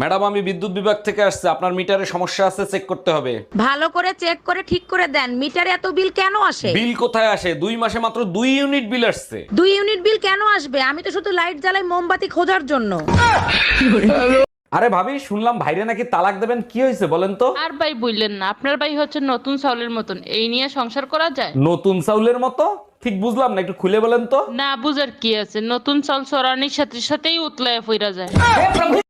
Madam আমি বিদ্যুৎ বিভাগ থেকে আসছে। আপনার মিটারে সমস্যা আছে চেক করতে হবে। ভালো করে চেক করে ঠিক করে দেন। মিটারে এত বিল কেন আসে? বিল কোথায় আসে? দুই মাসে মাত্র দুই ইউনিট বিল আসছে। দুই ইউনিট বিল কেন আসবে? আমি তো শুধু লাইট জ্বালাই মোমবাতি খোঁজার জন্য। আরে ভাবি শুনলাম ভাইরে নাকি তালাক দেবেন। কি হয়েছে বলেন তো? আর ভাই বললেন না। আপনার ভাই হচ্ছে নতুন চাউলের মতন। এই নিয়ে সংসার করা যায়? নতুন চাউলের মতো? ঠিক বুঝলাম না একটু খুলে বলেন তো। না বুঝার কি আছে? নতুন চাল চড়ানির সাথে সাথেই উতলায় ফিরা যায়।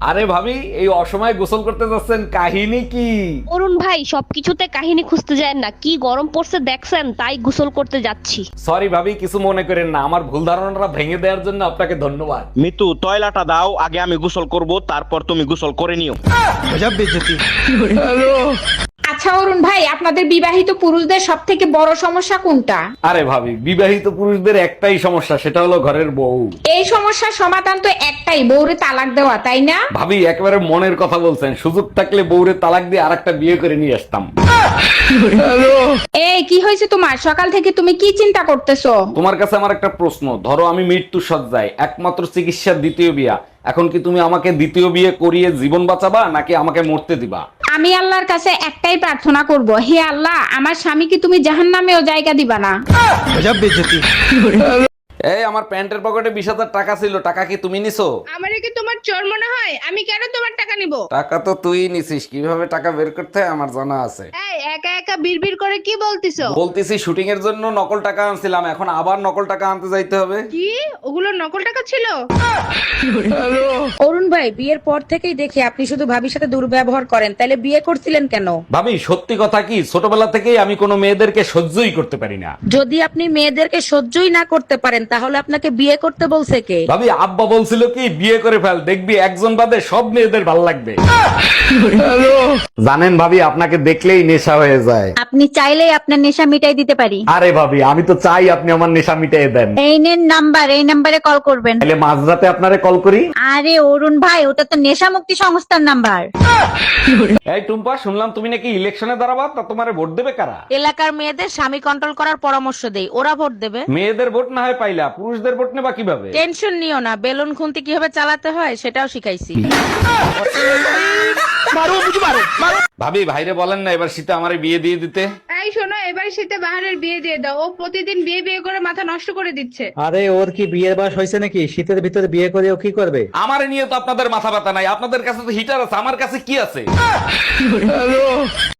আরে ভাবি এই অসময়ে গোসল করতে যাচ্ছেন কাহিনী কি? অরুণ ভাই সবকিছুতে কাহিনী খুঁজতে যায় না। কি গরম পড়ছে দেখছেন তাই গোসল করতে যাচ্ছি। সরি ভাবি কিছু মনে করেন না। আমার ভুল ধারণাটা ভেঙে দেওয়ার জন্য আপনাকে ধন্যবাদ। মিতু তয়লাটা দাও আগে আমি গোসল করব তারপর তুমি গোসল করে নিও। আচ্ছা অরুণ ভাই আপনাদের বিবাহিত পুরুষদের সব থেকে বড় সমস্যা কোনটা? আরে ভাবি বিবাহিত পুরুষদের একটাই সমস্যা সেটা হলো ঘরের বউ। এই সমস্যার সমাধান তো একটাই বউরে তালাক দেওয়া তাই না? ভাবি একেবারে মনের কথা বলছেন। সুযোগ থাকলে বউরে তালাক দিয়ে আরেকটা বিয়ে করে নিয়ে আসতাম। এই কি হয়েছে তোমার? সকাল থেকে তুমি কি চিন্তা করতেছো? তোমার কাছে আমার একটা প্রশ্ন। ধরো আমি মৃত্যু সজ্জায় একমাত্র চিকিৎসার দ্বিতীয় বিয়া। এখন কি তুমি আমাকে দ্বিতীয় বিয়ে করিয়ে জীবন বাঁচাবা নাকি আমাকে মরতে দিবা? আমি আল্লাহর কাছে একটাই প্রার্থনা করব হে আল্লাহ আমার স্বামীকে তুমি জাহান নামেও জায়গা দিবা না। এই আমার প্যান্টের পকেটে বিশ হাজার টাকা ছিল টাকা কি তুমি নিছো? আমার কি তোমার চোর মনে হয়? আমি কেন তোমার টাকা নিব? টাকা তো তুই নিছিস কীভাবে টাকা বের করতে হয় আমার জানা আছে। এই একা একা বিড়বিড় করে কি বলতিছো? বলতেছি শুটিং এর জন্য নকল টাকা আনছিলাম এখন আবার নকল টাকা আনতে যাইতে হবে। কি? ওগুলো নকল টাকা ছিল? অরুণ ভাই বিয়ের পর থেকেই দেখি আপনি শুধু ভাবির সাথে দুর্ব্যবহার করেন তাহলে বিয়ে করছিলেন কেন? ভাবি সত্যি কথা কি ছোটবেলা থেকেই আমি কোনো মেয়েদেরকে সহ্যই করতে পারি না। যদি আপনি মেয়েদেরকে সহ্যই না করতে পারেন তাহলে আপনাকে বিয়ে করতে বলছে কে? ভাবি আব্বা বলছিল কি বিয়ে করে ফেল দেখবি একজন বাদে সব মেয়েদের ভালো লাগবে। জানেন ভাবি আপনাকে দেখলেই নেশা হয়ে যায়। আপনি চাইলেই আপনার নেশা মিটাই দিতে পারি। আরে ভাবি আমি তো চাই আপনি আমার নেশা মিটিয়ে দেন। এই নেন নাম্বার এই নাম্বারে কল করবেন। তাহলে মাঝরাতে আপনারে কল করি? আরে অরুণ ভাই ওটা তো নেশা মুক্তি সংস্থার নাম্বার। এই টুম্পা শুনলাম তুমি নাকি ইলেকশনে দাঁড়াবা তা তোমারে ভোট দেবে কারা? এলাকার মেয়েদের স্বামী কন্ট্রোল করার পরামর্শ দেই ওরা ভোট দেবে। মেয়েদের ভোট না হয় পাইলা পুরুষদের ভোট নেবা কীভাবে? টেনশন নিও না বেলুন খুন্তি কীভাবে চালাতে হয় সেটাও শিখাইছি। ভাবি ভাইরে বলেন না এবার শীতে আমারে বিয়ে দিয়ে দিতে। এই শোনো এবার শীতে বাহারের বিয়ে দিয়ে দাও। ও প্রতিদিন বিয়ে বিয়ে করে মাথা নষ্ট করে দিচ্ছে। আরে ওর কি বিয়ের বয়স হয়েছে নাকি? শীতের ভিতরে বিয়ে করে ও কি করবে? আমার নিয়ে তো আপনাদের মাথা ব্যথা নাই। আপনাদের কাছে তো হিটার আছে আমার কাছে কি আছে?